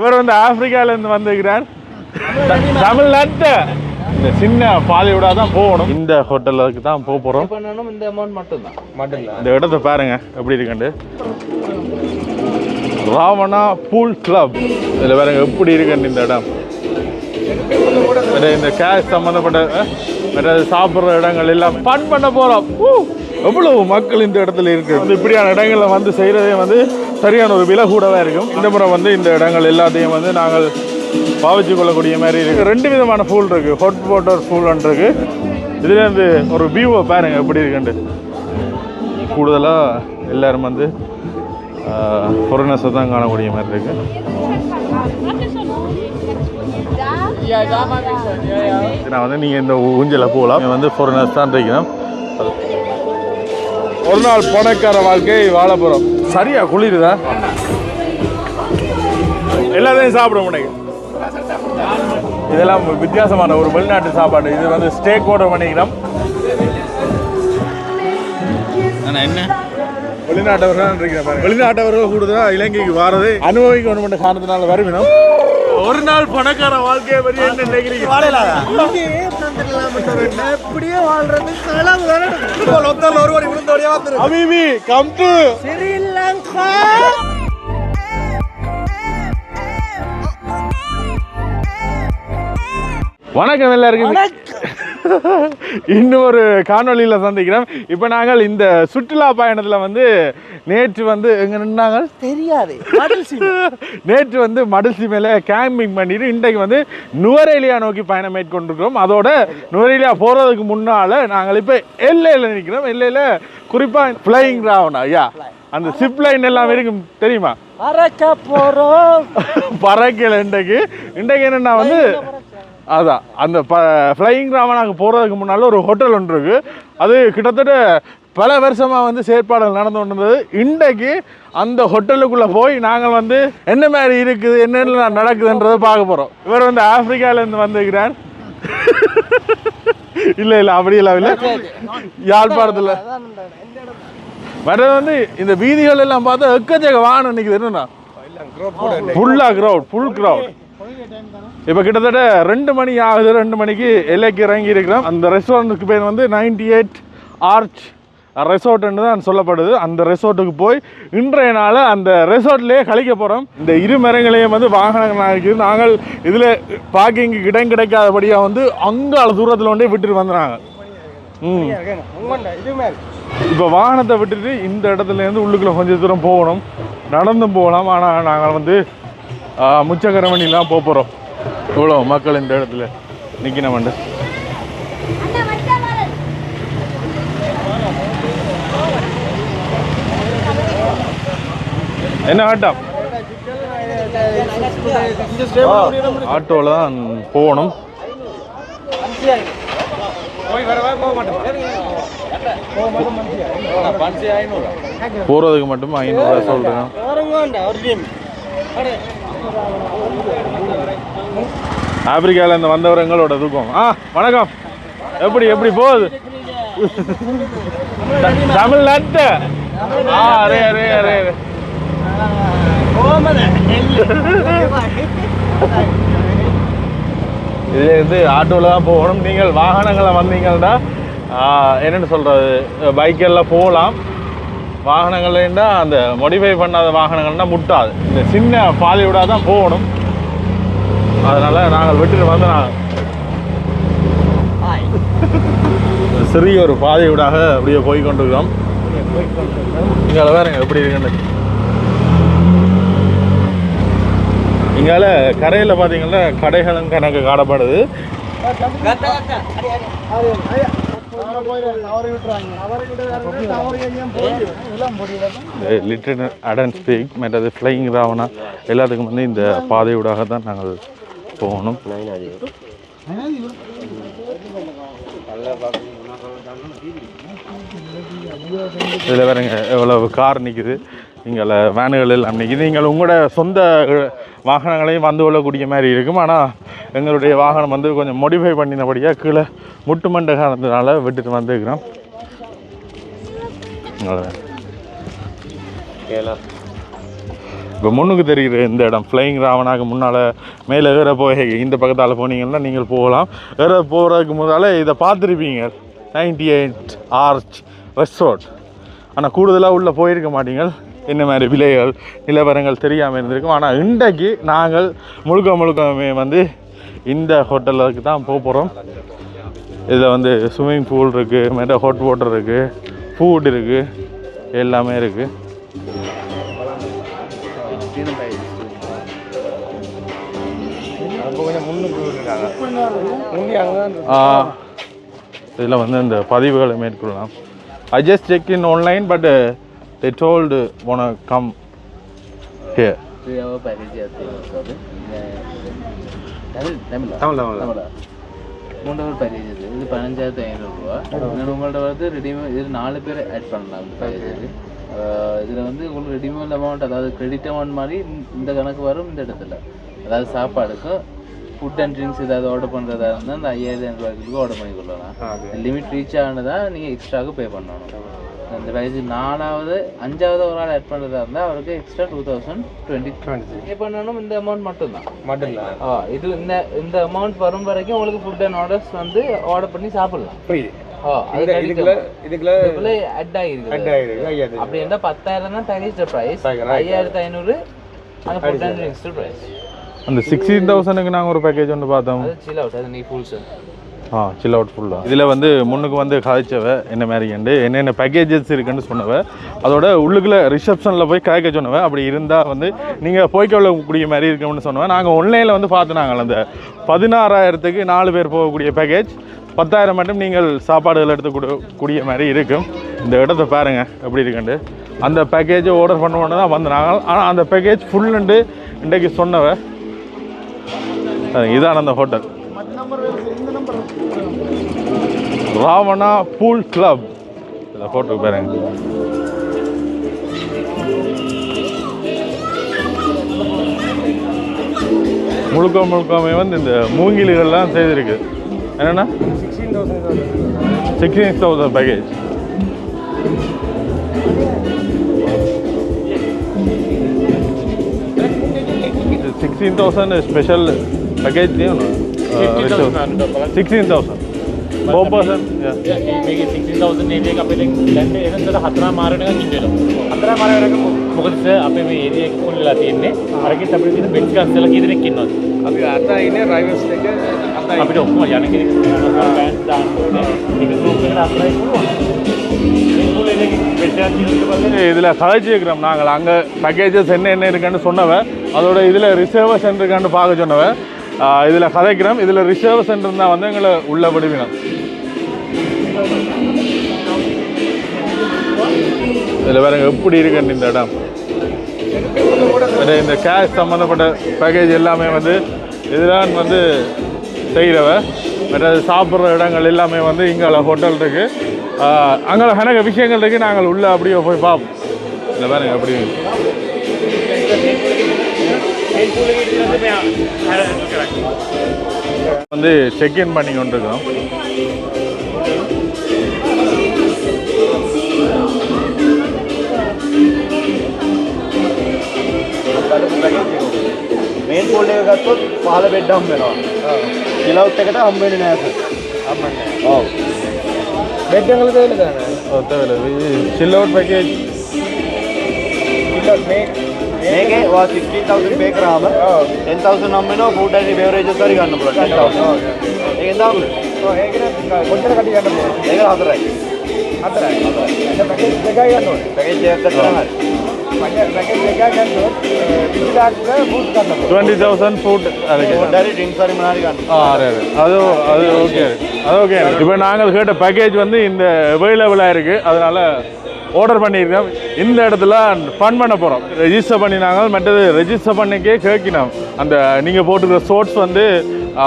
இவர் வந்து ஆப்பிரிக்கால இருந்து வந்திருக்கிறார். தமிழ்நாட்டு. இந்த சின்ன பாதையோட தான் போகணும். இந்த ஹோட்டலுக்கு தான் போக போறோம். பண்ணணும் இந்த அமௌண்ட் மட்டும் தான் மட்டும் இந்த இடத்த பாருங்க எப்படி இருக்குண்டு ராவணா பூல் கிளப் இதில் பாருங்க எப்படி இருக்குன்னு இந்த இடம். இந்த கேஷ் சம்மந்தப்பட்ட அஹ், மற்றது சாப்பிட்ற இடங்கள் எல்லாம் ஃபன் பண்ண போகிறோம் எவ்வளவு மக்கள் இந்த இடத்துல இருக்கு? வந்து இப்படியான இடங்கள்ல வந்து செய்கிறதே வந்து சரியான ஒரு விலை கூடவே இருக்கும். இந்த முறை வந்து இந்த இடங்கள் எல்லாத்தையும் வந்து நாங்கள் பாவிச்சு கொள்ளக்கூடிய மாதிரி இருக்கு. ரெண்டு விதமான ஃபூல் இருக்கு. ஹாட் வாட்டர் ஃபூல் இருக்கு. இதுல இருந்து ஒரு வியூவை பாருங்க எப்படி இருக்குண்டு கூடுதலாக எல்லாரும் வந்து ஃபாரினர்ஸை தான் காணக்கூடிய மாதிரி இருக்கு. நான் வந்து நீங்கள் இந்த ஊஞ்சல போகலாம் வந்து ஃபாரினர்ஸ் தான் இருக்கணும் ஒரு நாள் பணக்கார வாழ்க்கை வாழ போகிறோம் சரியா? குளிருதா? எல்லாத்தையும் சாப்பிட முடியும் இதெல்லாம் வித்தியாசமான ஒரு வெளிநாட்டு சாப்பாடு. இது வந்து ஸ்டேக் ஆர்டர் பண்ணிக்கிறோம் என்ன? வெளிநாட்டவர்கள் இருக்கிற பாருங்க. வெளிநாட்டவர்கள் கூடுதலா இலங்கைக்கு வாரது. அனுபவிக்க ஒன்று மட்டும் காரணத்தினால வருவினம். ஒரு நாள் பணக்கார வாழ்க்கையை பற்றி என்ன நினைக்கிறீங்க எப்படியே வாழ்றது தானே ஒருவரை விழுந்தோடியா அபிபி கம் டு ஸ்ரீலங்கா வணக்கம் எல்லாருக்கும் இன்னும் ஒரு காணொளியில் சந்திக்கிறோம். இப்போ நாங்கள் இந்த சுற்றுலா பயணத்தில் வந்து நேற்று வந்து எங்கே நின்னாங்க? தெரியாது. நேற்று வந்து மடிசி மேலே கேம்பிங் பண்ணிட்டு இன்றைக்கு வந்து நுவரேலியா நோக்கி பயணம் மேற்கொண்டிருக்கிறோம். அதோட நுவரேலியா போகிறதுக்கு முன்னால் நாங்கள் இப்போ எல்லையில் நிற்கிறோம் எல்லையில் குறிப்பாக ஃப்ளையிங் ராவணா ஐயா. அந்த சிப் லைன் எல்லாம் இருக்கும் தெரியுமா? பறக்க போறோம். பறக்கல இன்றைக்கு. இன்றைக்கு என்னென்னா வந்து அதான். அந்த ப ஃப்ளையிங் ராவணாக்கு போகிறதுக்கு முன்னால் ஒரு ஹோட்டல் ஒன்று இருக்கு. அது கிட்டத்தட்ட பல வருஷமாக வந்து செயற்பாடுகள் நடந்து கொண்டு இருந்தது இன்றைக்கு அந்த ஹோட்டலுக்குள்ளே போய் நாங்கள் வந்து என்ன மாதிரி இருக்குது என்னென்ன நடக்குதுன்றதை பார்க்க போகிறோம் இவர் வந்து ஆப்பிரிக்காலேருந்து வந்திருக்கிறார். இல்லை இல்லை அப்படி இல்லை இல்லை. யாழ்ப்பாணத்தில். வர்றது வந்து இந்த வீதிகள் எல்லாம் பார்த்தா எக்கச்சக்க வாகனம் நிற்குது என்னன்னா? ஃபுல்லாக க்ரௌட் ஃபுல் க்ரௌட் இப்போ கிட்டத்தட்ட ரெண்டு மணி ஆகுது ரெண்டு மணிக்கு எல்லைக்கு இறங்கி இருக்கிறோம். அந்த ரெஸ்டாரண்ட்டுக்கு பேர் வந்து நைன்டி எயிட் ஆர்ச் ரெசார்ட்னு தான் சொல்லப்படுது. அந்த ரெசார்ட்டுக்கு போய் இன்றைய நாள் அந்த ரெசார்ட்லேயே கழிக்க போகிறோம் இந்த இரு மரங்களையும் வந்து வாகனங்கள் இருக்குது நாங்கள் இதில் பார்க்கிங்கு இடம் கிடைக்காதபடியாக வந்து அங்கால தூரத்தில் கொண்டே விட்டுட்டு வந்துடுறாங்க ம். இப்போ வாகனத்தை விட்டுட்டு இந்த இடத்துல இருந்து கொஞ்சம் தூரம் போகணும். நடந்தும் போகலாம். ஆனால் நாங்கள் வந்து ஆ, முச்சக்கர போக போகிறோம் இவ்வளோ மக்கள் இந்த இடத்துல நிற்கணும் என்ன ஆட்டம்? ஆட்டோவில் தான் போகணும். போகிறதுக்கு மட்டும் ஐநூறுரூவா சொல்கிறேன் ஒரு டீம் ஆப்பிரிக்கால இருந்து தூக்கம் ஆ வணக்கம். எப்படி எப்படி போகுது? தமிழ்நாட்டு ஆ அரே அரே அரே. இது வந்து ஆட்டோவில் தான் போகணும். நீங்கள் வாகனங்களை வந்தீங்கன்னா என்னென்னு சொல்கிறது பைக்கெல்லாம் போகலாம். வாகனங்கள்னா அந்த மோடிஃபை பண்ணாத வாகனங்கள்னா முட்டாது. இந்த சின்ன பாதையோட தான் போகணும். அதனால நாங்கள் விட்டுட்டு வந்து நாங்கள் சிறிய ஒரு பாதையூடாக அப்படியே போய் கொண்டிருக்கிறோம். இங்கே வேறுங்க எப்படி இருக்குன்னு. இங்கால கரையில் பார்த்தீங்கன்னா கடைகளும் கணக்கு காணப்படுது. லிட்டன் அடன் ஸ்பீக் மற்றது ஃப்ளைங் ராவனா எல்லாத்துக்கும் வந்து இந்த பாதையூடாக தான் நாங்கள் போகணும் இதில் வேறுங்க எவ்வளவு கார் நிற்குது எங்களை வேனுகள் எல்லாம் நிற்குது நீங்கள் உங்களோட சொந்த வாகனங்களையும் வந்து கொள்ளக்கூடிய மாதிரி இருக்கும். ஆனால் எங்களுடைய வாகனம் வந்து கொஞ்சம் மோடிஃபை பண்ணினபடியாக கீழே முட்டு மண்டை காரணத்தினால விட்டுட்டு வந்துருக்கிறோம். இப்போ முன்னுக்கு தெரியுது இந்த இடம். ஃப்ளைங் ராவனாக முன்னால் மேலே ஏற போய் இந்த பக்கத்தால் போனீங்கன்னா நீங்கள் போகலாம். ஏற போகிறதுக்கு முன்னால் இதை பார்த்துருப்பீங்க. நைன்டி எயிட் ஆர்ச் ரெஸ்டார்ட் ஆனால் கூடுதலாக உள்ளே போயிருக்க மாட்டீங்க என்ன மாதிரி விலைகள் நிலவரங்கள் தெரியாமல் இருந்திருக்கும். ஆனால் இன்றைக்கு நாங்கள் முழுக்க முழுக்கமே வந்து இந்த ஹோட்டலுக்கு தான் போக போகிறோம் இதில் வந்து ஸ்விம்மிங் பூல் இருக்குது மேலே ஹாட் வாட்டர் இருக்குது ஃபுட் இருக்குது எல்லாமே இருக்குது இதில் வந்து இந்த பதிவுகளை மேற்கொள்ளலாம். I just check in online but told one come here Tamil Tamil மூன்றாவது பேக்கேஜ் இது இது பதினஞ்சாயிரத்து ஐநூறுரூவா இன்னொன்று உங்கள்ட்ட வந்து ரெடிமேட் இது நாலு பேர் ஆட் பண்ணலாம் இந்த இதில் வந்து உங்களுக்கு ரெடிமேட் அமௌண்ட் அதாவது கிரெடிட் அமௌண்ட் மாதிரி இந்த- கணக்கு வரும் இந்த இடத்துல அதாவது சாப்பாடுக்கு ஃபுட் அண்ட் ட்ரிங்க்ஸ் ஏதாவது ஆர்டர் பண்ணுறதா இருந்தால் அந்த ஐயாயிரம் ரூபாய்க்கு ஆர்டர் பண்ணி கொள்ளலாம் லிமிட் ரீச் ஆனதா நீங்கள் எக்ஸ்ட்ராவுக்கு பே பண்ணணும் இந்த பேக்கேஜ் நாலாவது அஞ்சாவது ஒரு ஆள் ஆட் பண்ணுறதா இருந்தால் அவருக்கு extra two thousand twenty pay பண்ணணும் இந்த அமௌண்ட் மட்டும்தான். மட்டும் இல்லை. ஆ இது இந்த இந்த அமௌண்ட் வரும் வரைக்கும் உங்களுக்கு ஃபுட் அண்ட் ஆர்டர்ஸ் வந்து ஆர்டர் பண்ணி சாப்பிடலாம். அது இதுக்குள்ள இதுக்குள்ள இதுக்குள்ள அட் ஆகிருக்கு ரெண்டாயிரம் ஐயாயிரம் அப்படி இருந்தால் பத்தாயிரம் தான் பேக்கேஜ் ப்ரைஸ் ஐயாயிரத்து ஐநூறு அந்த ஃபுட் அண்ட் ட்ரிங்க்ஸ் ப்ரைஸ் அந்த சிக்ஸ்டீன் தௌசண்ட்க்கு நாங்கள் ஒரு பேக்கேஜ் ஒன்று பார்த்தோம். அது சில் அவுட் அது நீ ஃபுல் சார் ஆ சில் அவுட் ஃபுல்லாக இதில் வந்து முன்னுக்கு வந்து கதைச்சவ என்ன மாதிரிண்டு என்னென்ன பேக்கேஜஸ் இருக்குன்னு சொன்னவ அதோட உள்ளுக்குள்ள ரிசப்ஷனில் போய் கதைக்க சொன்னவ அப்படி இருந்தால் வந்து நீங்கள் போய்க்கொள்ள கூடிய மாதிரி இருக்கும்னு சொன்னவன் நாங்கள் ஒன்லைனில் வந்து பார்த்துனாங்க அந்த பதினாறாயிரத்துக்கு நாலு பேர் போகக்கூடிய பேக்கேஜ் பத்தாயிரம் மட்டும் நீங்கள் சாப்பாடுகள் எடுத்து கொடு கூடிய மாதிரி இருக்கும். இந்த இடத்த பாருங்கள் எப்படி இருக்குண்டு அந்த பேக்கேஜை ஆர்டர் பண்ண உடனே தான் வந்தாங்க ஆனால் அந்த பேக்கேஜ் ஃபுல்லுண்டு இன்றைக்கு சொன்னவ இதான் அந்த ஹோட்டல் ராவணா பூல் கிளப் இந்த ஃபோட்டோ பாருங்க. முழுக்க முழுக்கமே வந்து இந்த மூங்கில்கள்லாம் செய்திருக்கு. என்னென்னா? Sixteen thousand sixteen thousand package sixteen thousand special package sixteen thousand four percent మీకు సిక్స్టీన్ థౌసండ్ ఏరియా కాబట్టి లేదంటే ఏదైనా హత్రా మారేడుగా గింజలు హత్రా మారేడుగా ಮುಗಿದ್ರೆ ಅಪ್ಪೆ ಮೇ ಏರಿಯಾ ಫುಲ್ ಅತಿ ಇನ್ನೆ ಅರಗೆ ತಬಿಡಿ ದಿನ ಬೆಂಚ್ ಕಾಸಲ್ಲ ಕಿದ್ರೆ ಕಿನ್ನೋದು ಅಭಿ ಅರ್ಧ ಇನ್ನೆ ಡ್ರೈವರ್ಸ್ ಲೇಕೆ ಅರ್ಧ ಅಭಿ ಡೋಕ್ ಮಾ ಯಾನೆ ಕಿದ್ರೆ ಬ್ಯಾಂಡ್ ದಾನ್ ಇದು ರೂಪಗಳ ಅರ್ಧ இதில் கலாய்ச்சிருக்கிறோம் நாங்கள் அங்கே பேக்கேஜஸ் என்ன என்ன இருக்குன்னு சொன்னவன் அதோட இதில் ரிசர்வேஷன் இருக்கான்னு பார்க்க சொன்னவன் இதில் கதைக்கிறோம். இதில் ரிசர்வ் சென்டர் தான் வந்து எங்களை உள்ள விடுவினோம். இதில் வேற எப்படி இருக்குன்னு இந்த இடம். இந்த கேஷ் சம்மந்தப்பட்ட பேக்கேஜ் எல்லாமே வந்து இதுதான் வந்து செய்கிறவ மற்ற சாப்பிட்ற இடங்கள் எல்லாமே வந்து இங்கே ஹோட்டல் இருக்குது அங்கே கணக்க விஷயங்கள் இருக்குது நாங்கள் உள்ளே அப்படியே போய் பார்ப்போம் இல்லை வேறு அப்படி வந்து செக்இன் பண்ணி கொண்டிருக்கோம் මේන් පොල් එක ගත්තොත් පහළ බෙඩ් හම්බ වෙනවා. කිලවුට් එකට හම්බ වෙන්නේ නැහැ සර්. හම්බන්නේ නැහැ. ඔව්. බෙඩ් එකල දෙන්න ගන්න. சில் அவுட் பேக்கேஜ் කිලවුට් මේ මේකේ වා 16000 පේ කරාම 10000 හම්බ වෙනවා ෆුඩ් ඇන්ඩ් බෙවරේජස් හරි ගන්න පුළුවන් 10000. ඒකෙන් දාන්න. ඔව් ඒකනේ කොච්චර කටි ගන්න පුළුවන්? ඒක හතරයි. හතරයි. හතරයි. ඒක පැකේජ් දෙකයි ගන්න ඕනේ. පැකේජ් එකක් ගත්තාම හරි. පැකේජ් එකක් ගන්නොත් 20000ක බූස්ට් ගන්න පුළුවන්. டுவெண்ட்டி தௌசண்ட் ஃபுட் அதுக்கு ෆුඩ් හරි ඩ්‍රින්ක්ස් හරි මොනවා හරி ගන්න. ஆ அது அது அது ஓகே அது ஓகே இப்போ நாங்கள் கேட்ட பேக்கேஜ் வந்து இந்த அவைலபிளாக இருக்குது அதனால ஆர்டர் பண்ணியிருக்கோம். இந்த இடத்துல ஃபன் பண்ண போகிறோம் ரெஜிஸ்டர் பண்ணினாங்க மற்றது ரெஜிஸ்டர் பண்ணிக்கே கேட்கணும் அந்த நீங்கள் போட்டுக்கிற ஷோர்ட்ஸ் வந்து ஆ,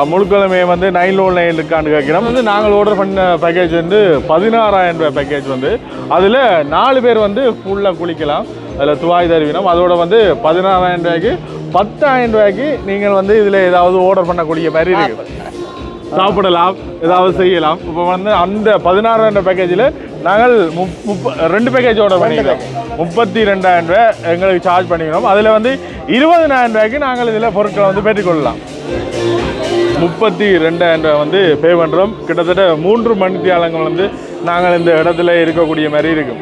வந்து நைன் லோன் நைன் இருக்கான்னு கேட்கணும் வந்து நாங்கள் ஆர்டர் பண்ண பேக்கேஜ் வந்து பதினாறாயிரம் ரூபாய் பேக்கேஜ் வந்து. அதில் நாலு பேர் வந்து ஃபுல்லாக குளிக்கலாம். அதில் துவாய் தருவினோம். அதோட வந்து பதினாறாயிரம் ரூபாய்க்கு பத்தாயிரம் ரூபாய்க்கு நீங்கள் வந்து இதில் ஏதாவது ஆர்டர் பண்ணக்கூடிய மாதிரி இருக்குது சாப்பிடலாம் ஏதாவது செய்யலாம். இப்போ வந்து அந்த பதினாறாயிரம் பேக்கேஜில் நாங்கள் முப்- முப்ப ரெண்டு பேக்கேஜ் ஆர்டர் பண்ணிக்கிறோம் முப்பத்தி ரெண்டாயிரம் ரூபாய் எங்களுக்கு சார்ஜ் பண்ணிக்கிறோம் அதில் வந்து இருபதனாயிரம் ரூபாய்க்கு நாங்கள் இதில் பொருட்களை வந்து பெற்றுக்கொள்ளலாம். முப்பத்தி ரெண்டாயிரம் ரூபாய் வந்து பே பண்ணுறோம் கிட்டத்தட்ட மூன்று மணித்தியாலங்கள் வந்து நாங்கள் இந்த இடத்துல இருக்கக்கூடிய மாதிரி இருக்கும்.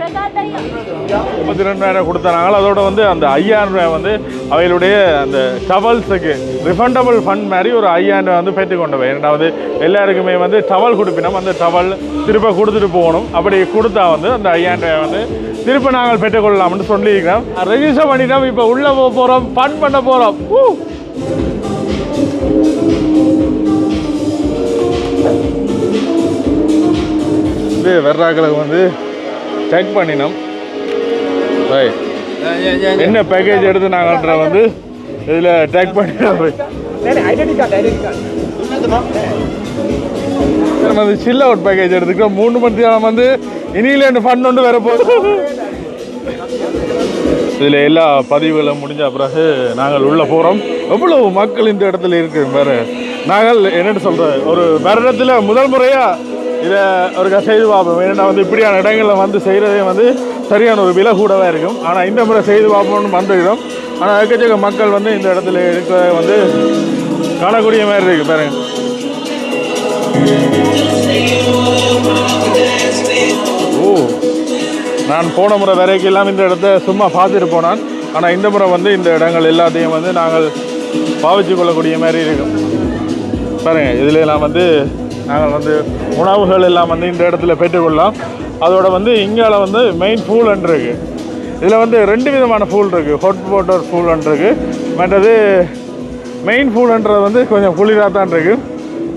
முப்பத்தி ரெண்டாயிரம் கொடுத்தனால அதோட வந்து அந்த ஐயாயிரம் ரூபாய் வந்து அவைகளுடைய அந்த டவல்ஸுக்கு ரிஃபண்டபிள் ஃபண்ட் மாதிரி ஒரு ஐயாயிரம் ரூபாய் வந்து பெற்றுக்கொண்டவை ரெண்டாவது எல்லாருக்குமே வந்து டவல் கொடுப்பினோம். அந்த டவல் திரும்ப கொடுத்துட்டு போகணும். அப்படி கொடுத்தா வந்து அந்த ஐயாயிரம் ரூபாய் வந்து திரும்ப நாங்கள் பெற்றுக்கொள்ளலாம்னு சொல்லியிருக்கிறோம். ரெஜிஸ்டர் பண்ணிட்டோம். இப்போ உள்ளே போக போகிறோம் ஃபன் பண்ண போகிறோம் இது வெர்ராக்களுக்கு வந்து செக் பண்ணினோம். என்ன பேக்கேஜ் எடுத்து நாங்கள்ன்ற வந்து இதில் டேக் பண்ணிட்டோம் நம்ம வந்து சில்ல அவுட் பேக்கேஜ் எடுத்துக்கிறோம் மூணு மணி நேரம் வந்து இனியிலேருந்து ஃபண்ட் ஒன்று வர போகுது. இதில் எல்லா பதிவுகளும் முடிஞ்ச பிறகு நாங்கள் உள்ளே போகிறோம் எவ்வளவு மக்கள் இந்த இடத்துல இருக்கு வேறு நாங்கள் என்னென்னு சொல்கிறோம் ஒரு வருடத்தில் முதல் முறையாக இதை ஒரு செய்து பார்ப்போம். ஏன்னா வந்து இப்படியான இடங்களில் வந்து செய்கிறதே வந்து சரியான ஒரு விலை கூடவே இருக்கும். ஆனால் இந்த முறை செய்து பார்ப்போம்னு வந்துக்கிறோம் ஆனால் எக்கச்சக்க மக்கள் வந்து இந்த இடத்துல இருக்கிறத வந்து காணக்கூடிய மாதிரி இருக்குது பாருங்கள் ஓ நான் போன முறை வரைக்கும் இந்த இடத்த சும்மா பார்த்துட்டு போனான். ஆனால் இந்த முறை வந்து இந்த இடங்கள் எல்லாத்தையும் வந்து நாங்கள் பாவிச்சு கொள்ளக்கூடிய மாதிரி இருக்கும். பாருங்கள் இதுல நான் வந்து நாங்கள் வந்து உணவுகள் எல்லாம் வந்து இந்த இடத்துல பெற்றுக்கொள்ளலாம். அதோட வந்து இங்கால வந்து மெயின் ஃபூல் இருக்கு இதில் வந்து ரெண்டு விதமான ஃபூல் இருக்குது ஹாட் வாட்டர் ஃபூல் இருக்குது மற்றது மெயின் ஃபூல்ன்றது வந்து கொஞ்சம் குளிராக தான் இருக்குது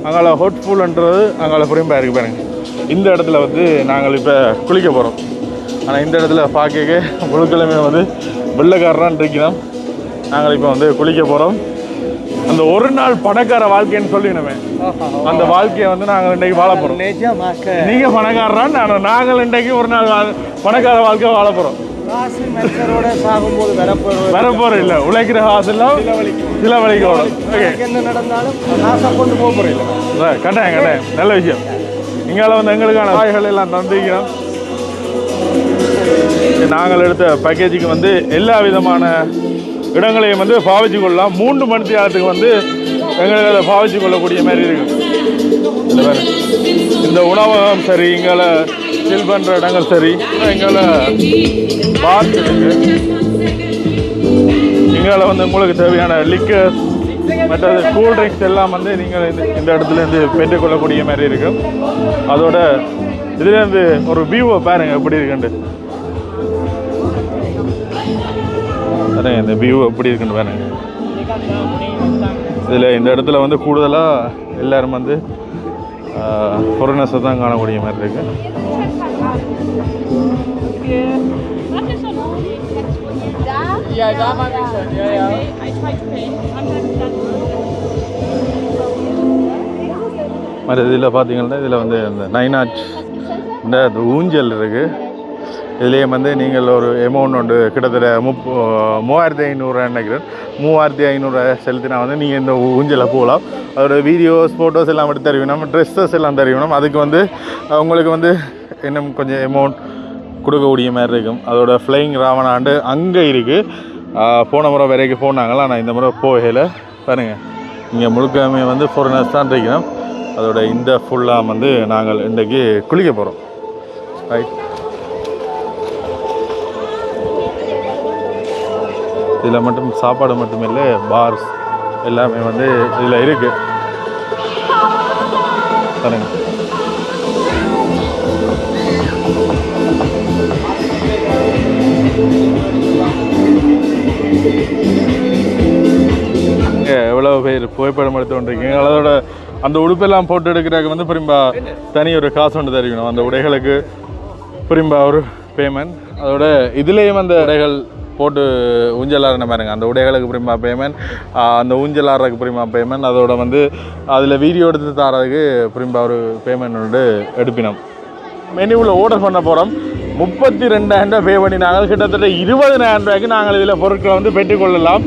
அங்கால ஹாட் ஃபூல்ன்றது அங்கால புரியும்பா இருக்குது பாருங்க. இந்த இடத்துல வந்து நாங்கள் இப்போ குளிக்க போகிறோம். ஆனால் இந்த இடத்துல பார்க்க முழுக்கிழமை வந்து வெள்ளைக்காரரான் இருக்கிறோம் நாங்கள் இப்போ வந்து குளிக்க போகிறோம். அந்த ஒரு நாள் பணக்கார வாழ்க்கைன்னு சொல்லிடுமே அந்த வாழ்க்கையை வந்து நாங்கள் இன்றைக்கு வாழ போகிறோம் நீங்க பணக்காரரான் நான் நாங்கள் இன்றைக்கு ஒரு நாள் பணக்கார வாழ்க்கை வாழ போகிறோம் மனுஷரோட சாகும்போது வரப்போறது. வர போகிறோம் இல்லை. உழைக்கிற காசெல்லாம் சில வழிக்கோடும் ஓகே என்ன நடந்தாலும் கொண்டு போக போறீங்க கட்டாயம் கட்டாயம். நல்ல விஷயம். இங்கால வந்து எங்களுக்கான காய்கள் எல்லாம் தந்திக்கிறோம் நாங்கள் எடுத்த பேக்கேஜுக்கு வந்து எல்லா விதமான இடங்களையும் வந்து பாவிச்சு கொள்ளலாம். மூன்று மணி நேரத்துக்கு வந்து எங்களுக்கு அதை பாவிச்சு கொள்ளக்கூடிய மாதிரி இருக்கு. இந்த உணவகம் சரி எங்களை ஃபில் பண்ணுற இடங்கள் சரி எங்களை பார்க் இருக்கு. எங்களை வந்து உங்களுக்கு தேவையான லிக்கர்ஸ் மற்றது கூல் ட்ரிங்க்ஸ் எல்லாம் வந்து நீங்கள் இந்த இந்த இடத்துல இருந்து பெற்றுக்கொள்ளக்கூடிய மாதிரி இருக்கும் அதோட இதுலேருந்து ஒரு வியூவை பாருங்கள் எப்படி இருக்குன்ட்டு. பாருங்க இந்த வியூ எப்படி இருக்குன்னு பாருங்க இதில் இந்த இடத்துல வந்து கூடுதலாக எல்லாரும் வந்து ஃபாரினர்ஸை தான் காணக்கூடிய மாதிரி இருக்கு Ja, da mag ich schon. Ja, ja. I try to pay. Sometimes that's மற்ற இதில் பார்த்தீங்கன்னா இதில் வந்து இந்த நைனாச் இந்த ஊஞ்சல் இருக்குது இதுலேயே வந்து நீங்கள் ஒரு அமௌண்ட் ஒன்று கிட்டத்தட்ட முப் மூவாயிரத்தி ஐநூறு நினைக்கிறேன். மூவாயிரத்தி ஐநூறு செலுத்தினா வந்து நீங்கள் இந்த ஊஞ்சலை போகலாம். அதோட வீடியோஸ் ஃபோட்டோஸ் எல்லாம் எடுத்து தருவினோம். ட்ரெஸ்ஸஸ் எல்லாம் தருவினோம். அதுக்கு வந்து உங்களுக்கு வந்து இன்னும் கொஞ்சம் அமௌண்ட் கொடுக்கக்கூடிய மாதிரி இருக்கும். அதோட ஃப்ளைங் ராவணாண்டு அங்கே இருக்குது போன முறை வரைக்கும் போனாங்களா? ஆனால் இந்த முறை போகையில் பாருங்கள் இங்கே முழுக்கமே வந்து ஃபாரினர்ஸ் தான் இருக்கிறோம். அதோட இந்த ஃபுல்லாக வந்து நாங்கள் இன்றைக்கு குளிக்க போகிறோம் ரைட் இதில் மட்டும் சாப்பாடு மட்டுமில்லை பார்ஸ் எல்லாமே வந்து இதில் இருக்குது சரிங்க எவ்வளோ பேர் புகைப்படம் எடுத்து கொண்டிருக்கீங்க அதோட அந்த உடுப்பெல்லாம் போட்டு எடுக்கிறதுக்கு வந்து பிரிம்பா தனி ஒரு காசு ஒன்று தெரிவிக்கணும் அந்த உடைகளுக்கு பிரிம்பா ஒரு பேமெண்ட் அதோட இதுலேயும் அந்த உடைகள் போட்டு ஊஞ்சல் ஆடுன பாருங்க. அந்த உடைகளுக்கு பிரிமா பேமெண்ட் அந்த ஊஞ்சல் ஆடுறதுக்கு பிரிமா பேமெண்ட் அதோட வந்து அதில் வீடியோ எடுத்து தரதுக்கு பிரிம்பா ஒரு பேமெண்ட் வந்து எடுப்பினோம். மெனுவில் ஆர்டர் பண்ண போகிறோம் முப்பத்தி ரெண்டாயிரம் ரூபாய் பே பண்ணி நாங்கள். கிட்டத்தட்ட இருபதினாயிரம் ரூபாய்க்கு நாங்கள் இதில் பொருட்களை வந்து பெற்றுக்கொள்ளலாம்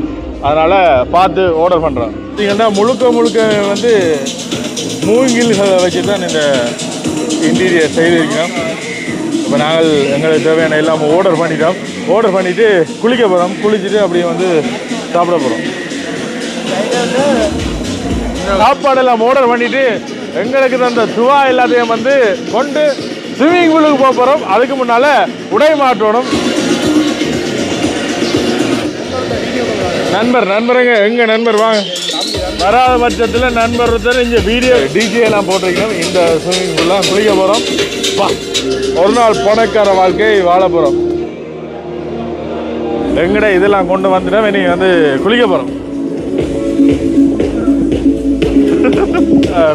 அதனால் பார்த்து ஆர்டர் பண்ணுறோம் பார்த்தீங்கன்னா முழுக்க முழுக்க வந்து மூங்கில்களை வச்சு தான் இந்த இன்டீரியர் செய்திருக்கோம் இப்போ நாங்கள் எங்களுக்கு தேவையான எல்லாம் ஆர்டர் பண்ணிட்டோம். ஆர்டர் பண்ணிவிட்டு குளிக்க போகிறோம் குளிச்சுட்டு அப்படியே வந்து சாப்பிட போகிறோம் சாப்பாடெல்லாம் ஆர்டர் பண்ணிவிட்டு எங்களுக்கு தந்த துவா எல்லாத்தையும் வந்து கொண்டு ஸ்விம்மிங் பூலுக்கு போக போகிறோம் அதுக்கு முன்னால் உடை மாற்றணும். நண்பர் நண்பருங்க எங்க நண்பர்? வாங்க. வராத பட்சத்தில் நண்பர் ஒருத்தர் இங்கே வீடியோ டிஜே எல்லாம் போட்டிருக்கோம் இந்த ஸ்விம்மிங் பூல்லாம் குளிக்க போகிறோம் ஒரு நாள் பணக்கார வாழ்க்கை வாழ போகிறோம் எங்கட இதெல்லாம் கொண்டு வந்துட்டா நீங்கள் வந்து குளிக்க போகிறோம்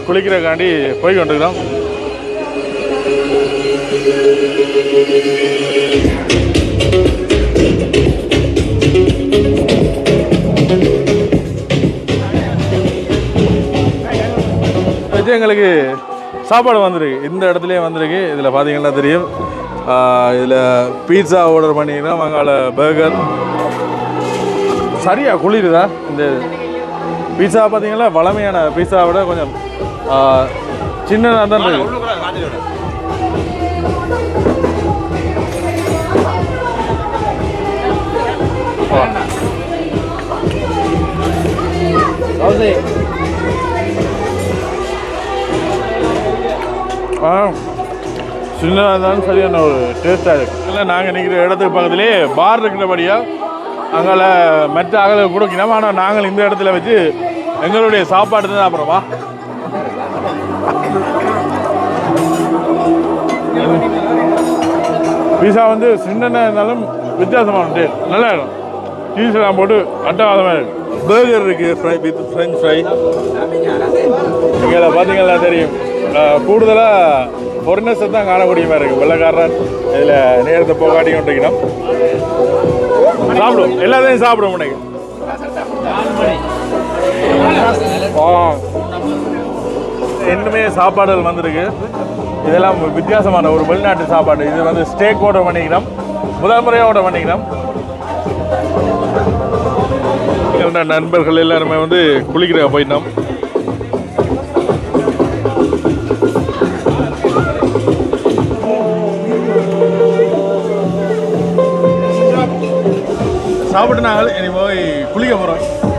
குளிக்கிறக்காண்டி போய் கொண்டுக்கிறோம் வச்சு எங்களுக்கு சாப்பாடு வந்திருக்கு. இந்த இடத்துலையே வந்திருக்கு. இதில் பார்த்தீங்கன்னா தெரியும். இதில் பீட்சா ஆர்டர் பண்ணிங்கன்னா மங்கால பர்கர் சரியாக குளிருதா? இந்த பீட்சா பார்த்தீங்கன்னா வளமையான பீட்சாவை விட கொஞ்சம் சின்னதாக தான் இருக்கு. ஆ சின்னதாக இருந்தாலும் சரியான ஒரு டேஸ்ட்டாக இருக்கு. இல்லை நாங்கள் நிற்கிற இடத்துக்கு பக்கத்துலேயே பார் இருக்கிறபடியாக அங்கே மற்ற அகல கொடுக்கணும் ஆனால் நாங்கள் இந்த இடத்துல வச்சு எங்களுடைய சாப்பாடு தான் அப்புறமா பீஸா வந்து சின்னதாக இருந்தாலும் வித்தியாசமான டேஸ்ட் நல்லா இருக்கும். சீஸ் எல்லாம் போட்டு அட்டகாசமாக இருக்கு. பர்கர் இருக்கு ஃப்ரை வித் ஃப்ரெஞ்ச் ஃப்ரை இங்கே பார்த்தீங்கன்னா தெரியும். கூடுதலாக ஃபாரினர்ஸை தான் காணக்கூடிய மாதிரி இருக்குது வெள்ளக்காரன் இதில் நேரத்தை போகாட்டி கொண்டிருக்கணும். சாப்பிடும் எல்லாத்தையும் சாப்பிடும் உனக்கு. இன்னுமே சாப்பாடுகள் வந்திருக்கு. இதெல்லாம் வித்தியாசமான ஒரு வெளிநாட்டு சாப்பாடு. இது வந்து ஸ்டேக் ஓட பண்ணிக்கிறோம் முதல் முறையாக ஓட பண்ணிக்கிறோம் நண்பர்கள் எல்லாருமே வந்து குளிக்கிற போயிட்டோம் சாப்பிட்டு நாங்கள் இனி போய் குளிக்க போகிறோம்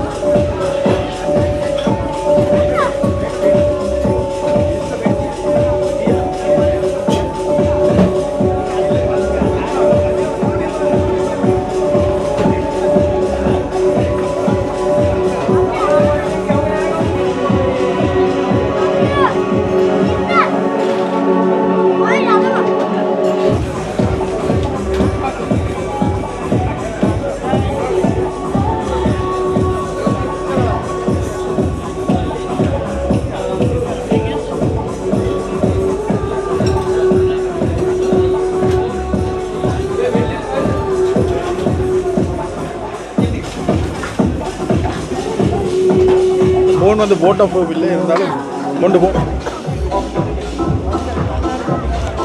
வந்து போட்டோ ப்ரூஃப் இல்லை இருந்தாலும் கொண்டு போ.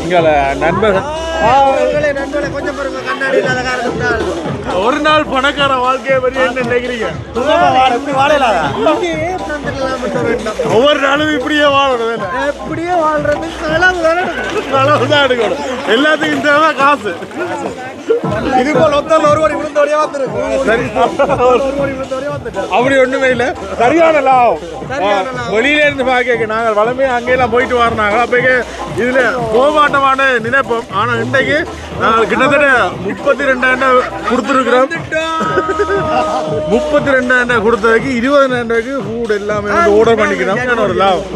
இங்கே நண்பர்கள் ஒரு நாள் பணக்கார வாழ்க்கையை பற்றி என்ன நினைக்கிறீங்க? ஒவ்வொரு நாளும் இப்படியே வாழணும் என்ன? எப்படியோ வாழ்றது களவு தான். எடுக்கணும். எல்லாத்துக்கும் தேவை காசு. இது போல் ஒத்தல் ஒரு கோடி விழுந்தோடய வந்துருக்கு சரி. அப்படி ஒண்ணுமே இல்ல. சரியான லாபம் வெளியில இருந்து பாக்க நாங்கள் வளமையா அங்கெல்லாம் போயிட்டு வரணாங்க அப்ப இதுல போமாட்டமான நினைப்போம். ஆனா இன்றைக்கு நாங்கள் கிட்டத்தட்ட முப்பத்தி ரெண்டாயிரம் கொடுத்துருக்குறோம். முப்பத்தி ரெண்டாயிரம் கொடுத்ததுக்கு இருபதாயிரம் ரூபாய்க்கு ஃபுட் எல்லாமே ஆர்டர் பண்ணிக்கிறோம். ஒரு லாபம்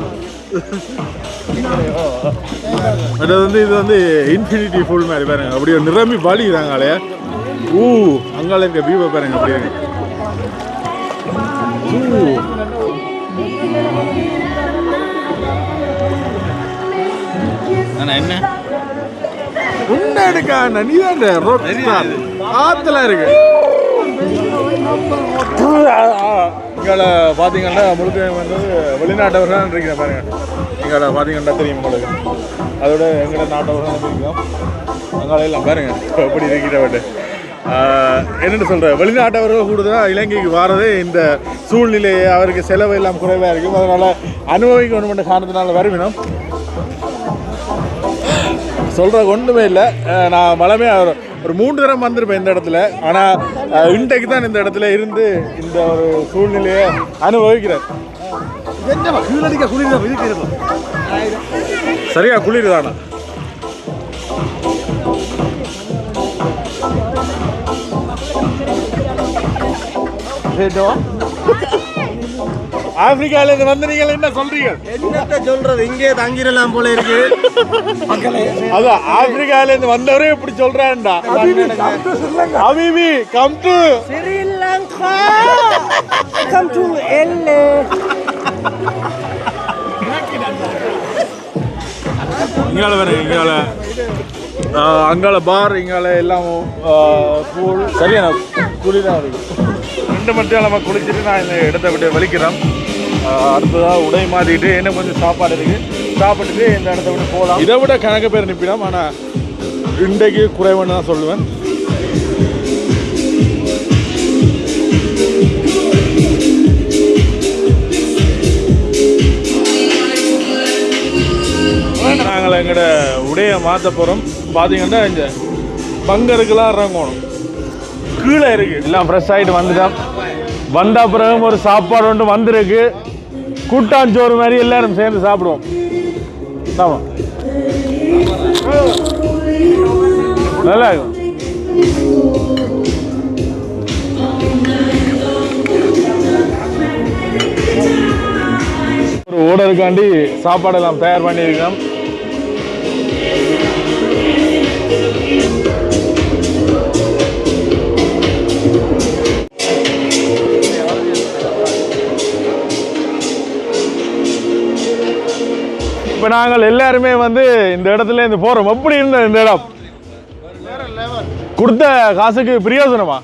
அது வந்து இது வந்து இன்ஃபினிட்டி ஃபுல் மாதிரி பாருங்க. அப்படியே நிரம்பி வலிக்குதாங்களே ஊ அங்கால இருக்க வியூவை பாருங்க அப்படியே. ஊ. என்ன? உன்னை எடுக்கா நீ தான் ரோட் ஆத்துல இருக்கு. இங்கே பார்த்தீங்கன்னா முழுக்க வந்து வெளிநாட்டவர்கள் தான் இருக்கிறேன் பாருங்க இங்கே பார்த்தீங்கன்னா தெரியும் உங்களுக்கு. அதோட எங்களோட நாட்டவர்கள் தான் இருக்கோம் அங்கால எல்லாம் பாருங்க எப்படி இருக்கிறவட்டு என்னென்னு சொல்கிறேன் வெளிநாட்டவர்கள் கூடுதலாக இலங்கைக்கு வர்றதே இந்த சூழ்நிலையை அவருக்கு செலவு எல்லாம் குறைவாக இருக்கும். அதனால் அனுபவிக்கணும் என்ற காரணத்தினால வருவினோம். சொல்கிற ஒன்றுமே இல்லை. நான் மலமே ஒரு மூன்று தரம் வந்திருப்பேன் இந்த இடத்துல. ஆனால் இன்றைக்கு தான் இந்த இடத்துல இருந்து இந்த ஒரு சூழ்நிலையை அனுபவிக்கிறேன். சரியா குளிர் தானே ஆப்பிரிக்கால இருந்து வந்து நீங்கள் என்ன சொல்றீங்க என்னத்த சொல்றது? இங்கே தங்கிடலாம் போல இருக்கு. அது ஆப்பிரிக்கால இருந்து வந்தவரே இப்படி சொல்றான்டா அபிபி come to Sri Lanka come to Ella இங்கால வேற இங்கால. அங்கால பார் இங்கால எல்லாம் பூல் சரியான குளிராக இருக்கு. ரெண்டு மட்டும் நம்ம குளிச்சுட்டு நான் இந்த இடத்த விட்டு வலிக்கிறேன். அடுத்ததாக உடை மாற்றிக்கிட்டு என்ன கொஞ்சம் சாப்பாடு இருக்கு. சாப்பிட்டுட்டு இந்த இடத்த விட்டு போகலாம். இதை விட கணக்கு பேர் நிற்பிடும் ஆனால் இன்றைக்கு குறைவுன்னு தான் சொல்லுவேன். நாங்கள் எங்களோட உடையை மாற்ற போகிறோம் பார்த்தீங்கன்னா இந்த பங்கருக்கெல்லாம் இறங்கணும். கீழே இருக்கு. எல்லாம் ஃப்ரெஷ் ஆகிட்டு வந்துட்டோம். வந்த பிறகு ஒரு சாப்பாடு ஒன்று வந்திருக்கு. கூட்டாஞ்சோறு மாதிரி எல்லாரும் சேர்ந்து சாப்பிடுவோம். ஆமாம் நல்லா இருக்கும். ஒரு ஓடருக்காண்டி சாப்பாடெல்லாம் தயார் பண்ணியிருக்கோம். இப்போ நாங்கள் எல்லாருமே வந்து இந்த இடத்துல இருந்து போகிறோம் எப்படி இருந்த இந்த இடம்? கொடுத்த காசுக்கு பிரயோசனமா?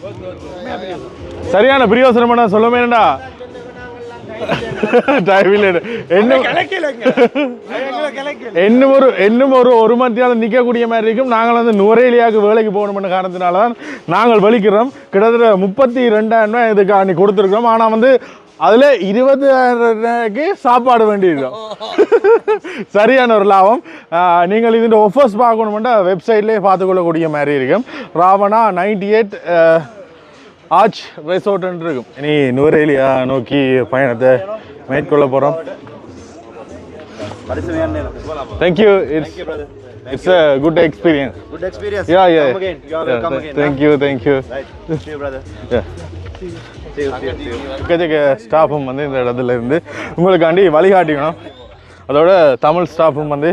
சரியான பிரயோசனமா நான் சொல்ல வேண்டா இன்னும் ஒரு இன்னும் ஒரு ஒரு மத்தியாலும் நிற்கக்கூடிய மாதிரி இருக்கும். நாங்கள் வந்து நுரையிலியாக்கு வேலைக்கு போகணும்னு காரணத்தினால தான் நாங்கள் வலிக்கிறோம். கிட்டத்தட்ட முப்பத்தி ரெண்டாயிரம் ரூபாய் இதுக்கு அன்னைக்கு கொடுத்துருக்கோம் ஆனால் வந்து அதில் இருபதாயிரம் ரூபாய்க்கு சாப்பாடு வேண்டியிருக்கோம். சரியான ஒரு லாபம். நீங்கள் இதுன்ற ஒஃபர்ஸ் பார்க்கணுமெண்டா வெப்சைட்லேயே பார்த்துக்கொள்ளக்கூடிய மாதிரி இருக்கும். ராவணா நைன்டி எயிட் ஆச் ரெசார்ட்னு இருக்கும். இனி நுவரேலியா நோக்கி பயணத்தை மேற்கொள்ள போகிறோம் thank you it's it's a good experience Good experience. Yeah yeah. Thank you thank you. See you, brother. Yeah எக்கச்சக்க ஸ்டாஃபும் வந்து இந்த இடத்துல இருந்து உங்களுக்காண்டி வழிகாட்டிக்கணும். அதோட தமிழ் ஸ்டாஃபும் வந்து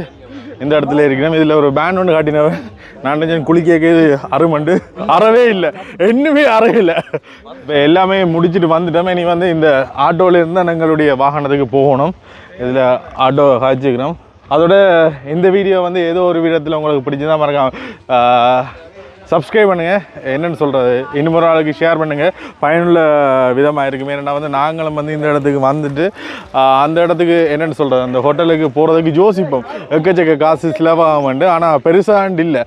இந்த இடத்துல இருக்கணும். இதில் ஒரு பேண்ட் ஒன்று காட்டினவன். நான் நினைச்சேன் குளிக்க அருமண்டு அறவே இல்லை. இன்னுமே அறையில இப்போ எல்லாமே முடிச்சுட்டு வந்துட்டோமே. நீ வந்து இந்த ஆட்டோவில் இருந்தால் எங்களுடைய வாகனத்துக்கு போகணும். இதில் ஆட்டோ காய்ச்சிக்கிறோம் அதோட இந்த வீடியோ வந்து ஏதோ ஒரு விதத்தில் உங்களுக்கு பிடிச்சதா மறக்காம சப்ஸ்கிரைப் பண்ணுங்கள் என்னென்னு சொல்கிறது இன்னும் ஒரு ஆளுக்கு ஷேர் பண்ணுங்கள் பயனுள்ள விதமாக இருக்குமே. ஏன்னா வந்து நாங்களும் வந்து இந்த இடத்துக்கு வந்துட்டு அந்த இடத்துக்கு என்னென்னு சொல்கிறது அந்த ஹோட்டலுக்கு போகிறதுக்கு ஜோசிப்போம் எக்கச்சக்க காசு செலவாகமெண்டு ஆனால் பெருசாண்டு இல்லை.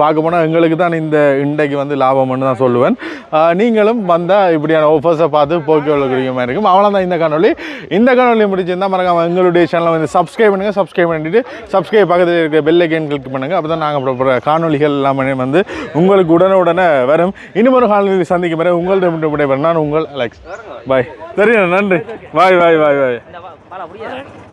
பார்க்க போனால் எங்களுக்கு தான் இந்த இண்டைக்கு வந்து லாபம்னு தான் சொல்லுவேன். நீங்களும் வந்தால் இப்படியான ஆஃபர்ஸை பார்த்து போக்கி கொள்ளக்கூடிய மாதிரி இருக்கும். அவ்வளோ தான் இந்த காணொலி இந்த காணொலி முடிச்சிருந்தால் மறக்காமல் எங்களுடைய சேனலை வந்து சப்ஸ்கிரைப் பண்ணுங்கள் சப்ஸ்கிரைப் பண்ணிட்டு சப்ஸ்கிரைப் பக்கத்தில் இருக்க பெல் ஐக்கன் கிளிக் பண்ணுங்கள் அப்போ தான் நாங்கள் போகிற காணொலிகள் எல்லாமே வந்து உங்களுக்கு உடனுடனே வரும். இன்னும் ஒரு காணொலி சந்திக்கும் வரை உங்கள்கிட்ட விடைபெற நான் உங்கள் அலெக்ஸ். பாய். சரியா நன்றி. பாய் பாய் பாய் பாய்.